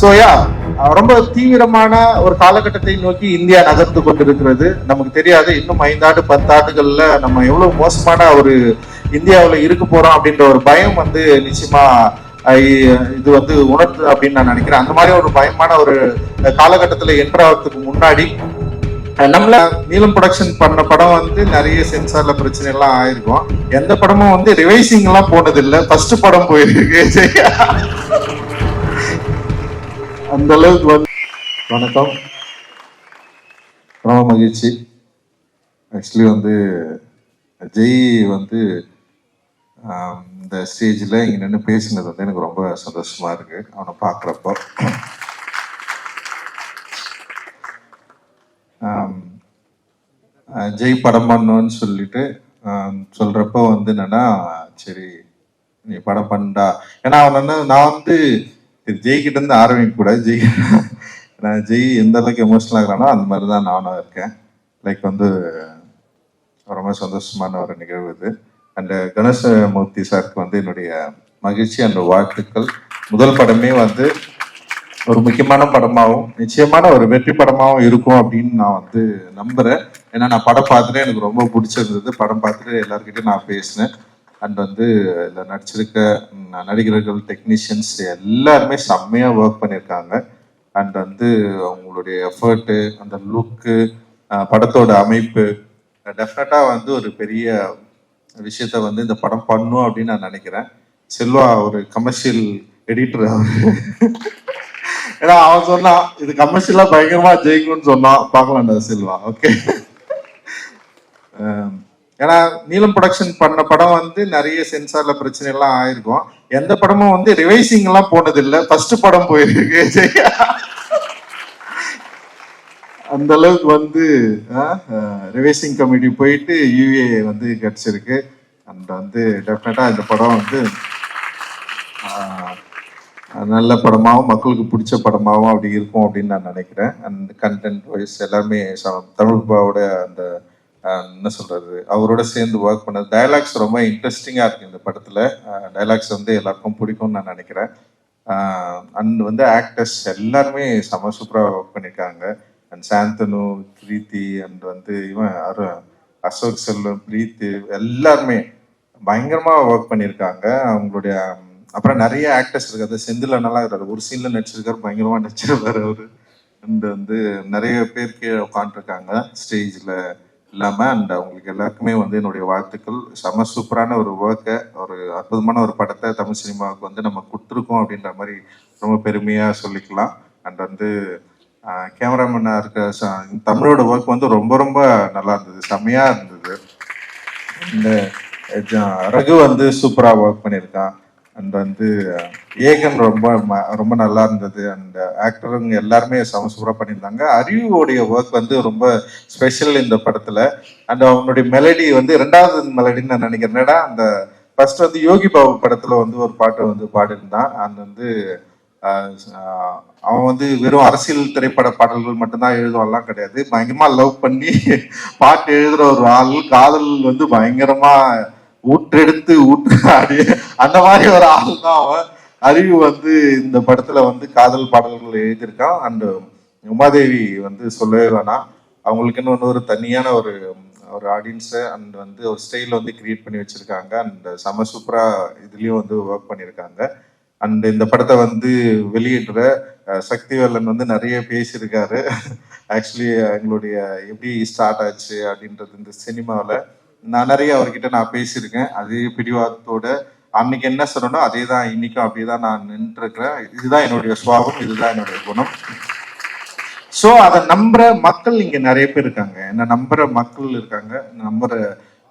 So yeah ரொம்ப தீவிரமான ஒரு காலகட்டத்தை நோக்கி இந்தியா நகர்ந்து கொண்டிருக்கிறது. நமக்கு தெரியாது இன்னும் ஐந்தாண்டு பத்தாண்டுகள்ல நம்ம எவ்வளவு மோசமான ஒரு இந்தியாவில் இருக்க போறோம் அப்படின்ற ஒரு பயம் வந்து நிச்சயமா இது வந்து உணர்த்து அப்படின்னு நான் நினைக்கிறேன். அந்த மாதிரி ஒரு பயமான ஒரு காலகட்டத்தில் என்ட்ராகிறதுக்கு முன்னாடி நம்மள நீலம் ப்ரொடக்ஷன் பண்ண படம் வந்து நிறைய சென்சார்ல பிரச்சனை எல்லாம் ஆயிருக்கும். எந்த படமும் வந்து ரிவைசிங் எல்லாம் போனது இல்லை ஃபர்ஸ்ட் படம் போயிருக்கு. அந்த அளவுக்கு வந்து வணக்கம். ரொம்ப மகிழ்ச்சி. ஆக்சுவலி வந்து ஜெய் வந்து இந்த ஸ்டேஜில் இங்கே நின்று பேசினது வந்து எனக்கு ரொம்ப சந்தோஷமா இருக்கு. அவனை பார்க்குறப்போ ஜெய் படம் பண்ணணும்னு சொல்லிட்டு சொல்கிறப்போ சொல்றப்போ வந்து என்னென்னா சரி நீ படம் பண்ணா ஏன்னா அவன் வந்து நான் வந்து இது கிட்ட இருந்து ஆரம்பிக்க கூடாது. ஜெய் நான் ஜெய் எந்த அளவுக்கு எமோஷனல் ஆகிறானோ அந்த மாதிரி தான் நானும் இருக்கேன். லைக் வந்து ரொம்ப சந்தோஷமான ஒரு நிகழ்வு இது. அண்ட் கணேசமூர்த்தி சாருக்கு வந்து என்னுடைய மகிழ்ச்சி அண்ட் வாழ்த்துக்கள். முதல் படமே வந்து ஒரு முக்கியமான படமாகவும் நிச்சயமான ஒரு வெற்றி படமாகவும் இருக்கும் அப்படின்னு நான் வந்து நம்புறேன். ஏன்னா நான் படம் பார்த்துட்டு எனக்கு ரொம்ப பிடிச்சிருந்தது. படம் பார்த்துட்டு எல்லாருக்கிட்டையும் நான் பேசினேன். அண்ட் வந்து இதில் நடிச்சிருக்க நடிகர்கள் டெக்னீஷியன்ஸ் எல்லாருமே செம்மையாக ஒர்க் பண்ணியிருக்காங்க அண்ட் வந்து அவங்களுடைய எஃபர்ட்டு அந்த லுக்கு படத்தோட அமைப்பு டெஃபினட்டாக வந்து ஒரு பெரிய விஷயத்த வந்து இந்த படம் பண்ணும் அப்படின்னு நான் நினைக்கிறேன். செல்வா ஒரு கமர்ஷியல் எடிட்டர் ஏன்னா அவன் சொன்னான் இது கமர்ஷியலாக பயங்கரமாக ஜெயிக்கும்னு சொன்னான். பார்க்கலாம்டா செல்வா ஓகே ஏன்னா நீலம் ப்ரொடக்ஷன் பண்ண படம் வந்து நிறைய சென்சார்ல பிரச்சனை எல்லாம் ஆயிருக்கும். எந்த படமும் வந்து ரிவைசிங் எல்லாம் போனது இல்ல ஃபர்ஸ்ட் படம் போயிருக்கு. அந்த அளவுக்கு வந்து ரிவைசிங் கமிட்டி போயிட்டு யூஏ வந்து கிடைச்சிருக்கு. அண்ட் வந்து டெஃபினட்டா இந்த படம் வந்து நல்ல படமாகவும் மக்களுக்கு பிடிச்ச படமாகவும் அப்படி இருக்கும் அப்படின்னு நான் நினைக்கிறேன். அண்ட் கண்டென்ட் வைஸ் எல்லாமே ச- தமிழ் பாவோட அந்த என்ன சொல்றது? அவரோட சேர்ந்து ஒர்க் பண்ணது டயலாக்ஸ் ரொம்ப இன்ட்ரெஸ்டிங்காக இருக்கு இந்த படத்தில். டயலாக்ஸ் வந்து எல்லாருக்கும் பிடிக்கும்னு நான் நினைக்கிறேன். அண்ட் வந்து ஆக்டர்ஸ் எல்லாருமே செம சூப்பராக ஒர்க் பண்ணியிருக்காங்க அண்ட் சாந்தனு பிரீத்தி அண்ட் வந்து இவன் அரு அசோக் செல்வம் பிரீத்தி எல்லாருமே பயங்கரமாக ஒர்க் பண்ணியிருக்காங்க அவங்களுடைய அப்புறம் நிறைய ஆக்டர்ஸ் இருக்காது செந்தில் நல்லா இருக்காரு. ஒரு சீனில் நடிச்சிருக்காரு. பயங்கரமாக நடிச்சிருக்காரு அவர். அண்ட் வந்து நிறைய பேர் கீழே உட்காந்துருக்காங்க ஸ்டேஜில் இல்லாமல் அண்ட் அவங்களுக்கு எல்லாருக்குமே வந்து என்னுடைய வாழ்த்துக்கள். செம சூப்பரான ஒரு ஒர்க்கை ஒரு அற்புதமான ஒரு படத்தை தமிழ் சினிமாவுக்கு வந்து நம்ம கொடுத்துருக்கோம் அப்படின்ற மாதிரி ரொம்ப பெருமையாக சொல்லிக்கலாம். அண்ட் வந்து கேமராமேனாக இருக்க தமிழோட ஒர்க் வந்து ரொம்ப ரொம்ப நல்லா இருந்தது. செம்மையாக இருந்தது. இந்த ரகு வந்து சூப்பராக ஒர்க் பண்ணியிருக்கான். அண்ட் வந்து ஏகன் ரொம்ப ம- ரொம்ப நல்லா இருந்தது. அண்ட் ஆக்டருங்க எல்லாருமே செம சூப்பராக பண்ணியிருந்தாங்க. அறிவுடைய ஒர்க் வந்து ரொம்ப ஸ்பெஷல் இந்த படத்தில். அண்ட் அவனுடைய மெலடி வந்து ரெண்டாவது மெலடின்னு நான் நினைக்கிறேன். என்னடா அந்த ஃபர்ஸ்ட் வந்து யோகி பாபு படத்தில் வந்து ஒரு பாட்டு வந்து பாடியிருந்தான். அந்த வந்து அவன் வந்து வெறும் அரசியல் திரைப்பட பாடல்கள் மட்டும்தான் எழுதுவான்லாம் கிடையாது. பயங்கரமாக லவ் பண்ணி பாட்டு எழுதுகிற ஒரு ஆள் காதல் வந்து பயங்கரமாக ஊற்றெடுத்து ஊற்று அந்த மாதிரி ஒரு ஆள் தான் அவன். அறிவு வந்து இந்த படத்துல வந்து காதல் பாடல்கள் எழுதியிருக்கான். அண்ட் உமாதேவி வந்து சொல்லவே வேணாம். அவங்களுக்குன்னு வந்து ஒரு தனியான ஒரு ஒரு ஆடியன்ஸை அண்ட் வந்து ஒரு ஸ்டைல் வந்து கிரியேட் பண்ணி வச்சிருக்காங்க. அண்ட் செம சூப்பராக இதுலேயும் வந்து ஒர்க் பண்ணியிருக்காங்க. அண்ட் இந்த படத்தை வந்து வெளியிடுற சக்திவேலன் வந்து நிறைய பேசியிருக்காரு. ஆக்சுவலி எங்களுடைய எப்படி ஸ்டார்ட் ஆச்சு அப்படின்றது இந்த சினிமாவில் நான் நிறைய அவர்கிட்ட நான் பேசியிருக்கேன். அதே பிடிவாதத்தோட அன்னைக்கு என்ன சொன்னனோ அதே தான் இன்னைக்கும் அப்படியே தான் நான் நின்றுருக்கிறேன். இதுதான் என்னுடைய சுவாபம் இதுதான் என்னுடைய குணம். ஸோ அதை நம்புற மக்கள் இங்க நிறைய பேர் இருக்காங்க. என்ன நம்புற மக்கள் இருக்காங்க. நம்புற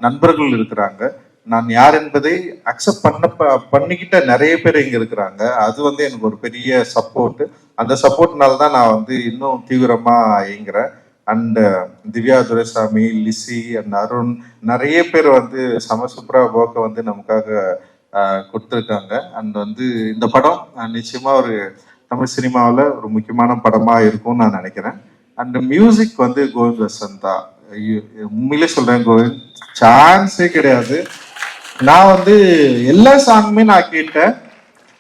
நண்பர்கள் இருக்கிறாங்க. நான் யார் என்பதை அக்செப்ட் பண்ண பண்ணிக்கிட்ட நிறைய பேர் இங்க இருக்கிறாங்க. அது வந்து எனக்கு ஒரு பெரிய சப்போர்ட் அந்த சப்போர்ட்னால தான் நான் வந்து இன்னும் தீவிரமா இயங்குறேன். அண்ட் திவ்யா துரைசாமி லிசி அண்ட் அருண் நிறைய பேர் வந்து சம சூப்பரா வந்து நமக்காக கொடுத்துருக்காங்க. அண்ட் வந்து இந்த படம் நிச்சயமாக நிச்சயமா ஒரு தமிழ் சினிமாவில் ஒரு முக்கியமான படமாக இருக்கும்னு நான் நினைக்கிறேன். அண்ட் மியூசிக் வந்து கோவிந்த் வசந்தா ஐயோ, உண்மையிலே சொல்கிறேன் கோவிந்த். சான்ஸே கிடையாது. நான் வந்து எல்லா சாங்குமே நான் கேட்டேன்.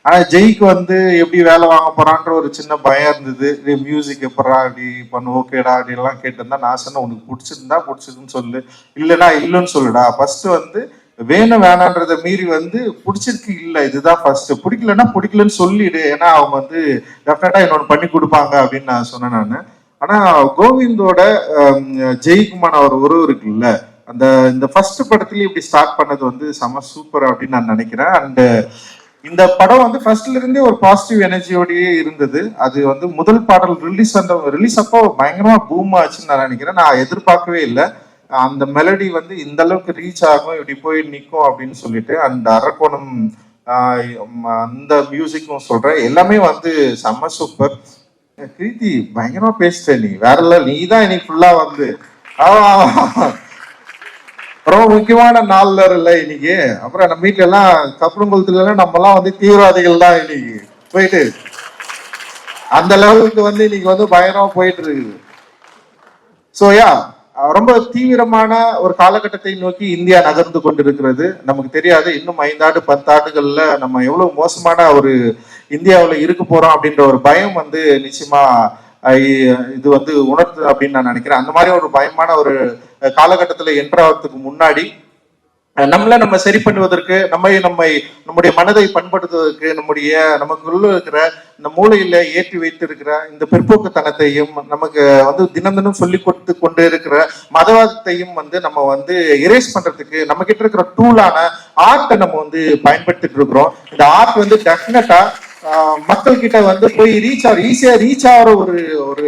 ஆனா ஜெய்க்கு வந்து எப்படி வேலை வாங்க போறான்ற ஒரு சின்ன பயம் இருந்தது. மியூசிக் எப்படா அப்படி பண்ணு ஓகேடா அப்படி எல்லாம் கேட்டிருந்தா நான் சொன்னேன் உனக்கு பிடிச்சிருந்தா பிடிச்சிருக்குன்னு சொல்லு. இல்லைன்னா இல்லைன்னு சொல்லுடா. ஃபர்ஸ்ட் வந்து வேணும் வேணான்றத மீறி வந்து பிடிச்சிருக்கு இல்லை. இதுதான் ஃபர்ஸ்ட் பிடிக்கலன்னா பிடிக்கலன்னு சொல்லிடு. ஏன்னா அவங்க வந்து டெஃபினட்டா இன்னொன்று பண்ணி கொடுப்பாங்க அப்படின்னு நான் சொன்னேன் நான். ஆனா கோவிந்தோட ஹம், ஜெய்குமார் அவர் உறவு இருக்குல்ல அந்த இந்த ஃபர்ஸ்ட் படத்துலயும் இப்படி ஸ்டார்ட் பண்ணது வந்து செம சூப்பர் அப்படின்னு நான் நினைக்கிறேன். அண்ட் இந்த படம் வந்து ஃபர்ஸ்ட்ல இருந்தே ஒரு பாசிட்டிவ் எனர்ஜியோடயே இருந்தது. அது வந்து முதல் பாடல் ரிலீஸ் அந்த ரிலீஸ் அப்போ பயங்கரமா பூம் ஆச்சுன்னு நான் நினைக்கிறேன். நான் எதிர்பார்க்கவே இல்லை. அந்த மெலடி வந்து இந்த அளவுக்கு ரீச் ஆகும் இப்படி போய் நிற்கும் அப்படின்னு சொல்லிட்டு அந்த அரக்கோணம் அந்த மியூசிக்கும் சொல்றேன். எல்லாமே வந்து செம்ம சூப்பர் கிருதி பயங்கரமா பேசிட்ட நீ. வேற இல்ல நீ தான் இன்னைக்கு ஃபுல்லா வந்து. ஆ ஆமா. ரொம்ப முக்கியமான நாள்ல இல்லை இன்னைக்கு. அப்புறம் நம்ம வீட்டுல எல்லாம் கப்பலங்குளத்துல எல்லாம் நம்ம எல்லாம் வந்து தீவிரவாதிகள் தான் இன்னைக்கு. போயிட்டு. அந்த லெவலுக்கு வந்து இன்னைக்கு வந்து பயங்கரமா போயிட்டு இருக்குது சோ யா ரொம்ப தீவிரமான ஒரு காலகட்டத்தை நோக்கி இந்தியா நகர்ந்து கொண்டிருக்கிறது. நமக்கு தெரியாது இன்னும் ஐந்தாண்டு பத்தாண்டுகள்ல நம்ம எவ்வளவு மோசமான ஒரு இந்தியாவில் இருக்க போறோம் அப்படின்ற ஒரு பயம் வந்து நிச்சயமா இது வந்து உணர்த்து அப்படின்னு நான் நினைக்கிறேன். அந்த மாதிரி ஒரு பயமான ஒரு காலகட்டத்தில் என்ட்ராகிறதுக்கு முன்னாடி நம்மளை நம்மள நம்ம சரி பண்ணுவதற்கு நம்மை நம்மை நம்முடைய மனதை பண்படுத்துவதற்கு நம்முடைய நமக்குள்ள இருக்கிற இந்த மூளையில ஏற்றி வைத்திருக்கிற இந்த பிற்போக்குத்தனத்தையும் நமக்கு வந்து தினம் தினம் சொல்லி கொடுத்து கொண்டு இருக்கிற மதவாதத்தையும் வந்து நம்ம வந்து எரேஸ் பண்றதுக்கு நம்ம கிட்ட இருக்கிற டூலான ஆர்ட்டை நம்ம வந்து பயன்படுத்திட்டு இருக்கிறோம். இந்த ஆர்ட் வந்து டெஃபினட்டா மக்கள் கிட்ட வந்து போய் ரீச் ஆகிற ஈஸியா ரீச் ஆகிற ஒரு ஒரு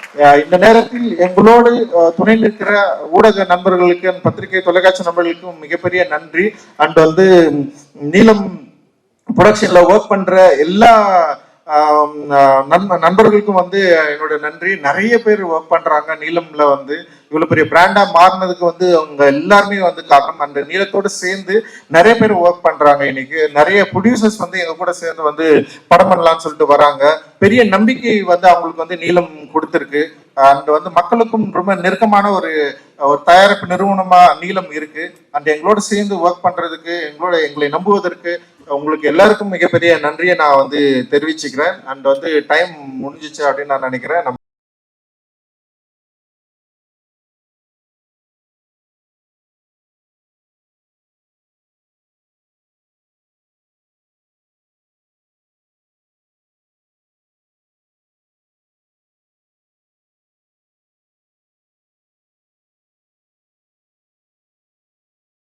இந்த நேரத்தில் எங்களோடு துணை நிற்கிற ஊடக நண்பர்களுக்கு பத்திரிகை தொலைக்காட்சி நண்பர்களுக்கும் மிகப்பெரிய நன்றி. அண்ட் வந்து நீளம் ப்ரொடக்ஷன்ல ஒர்க் பண்ற எல்லா ஆஹ், நண்பர்களுக்கும் வந்து என்னோட நன்றி. நிறைய பேர் ஒர்க் பண்றாங்க நீளம்ல வந்து. இவ்வளவு பெரிய பிராண்டா மாறினதுக்கு வந்து அவங்க எல்லாருமே வந்து காரணம். அந்த நீளத்தோட சேர்ந்து நிறைய பேர் ஒர்க் பண்றாங்க இன்னைக்கு. நிறைய ப்ரொடியூசர்ஸ் வந்து எங்க கூட சேர்ந்து வந்து படம் பண்ணலாம்னு சொல்லிட்டு வராங்க. பெரிய நம்பிக்கை வந்து அவங்களுக்கு வந்து நீளம் கொடுத்துருக்கு. அண்ட் வந்து மக்களுக்கும் ரொம்ப நெருக்கமான ஒரு ஒரு தயாரிப்பு நிறுவனமா நீளம் இருக்கு. அண்ட் எங்களோட சேர்ந்து ஒர்க் பண்றதுக்கு எங்களோட எங்களை நம்புவதற்கு உங்களுக்கு எல்லாருக்கும் மிகப்பெரிய நன்றியை நான் வந்து தெரிவிச்சுக்கிறேன். அண்ட் வந்து டைம் முடிஞ்சிச்சு அப்படின்னு நான் நினைக்கிறேன்.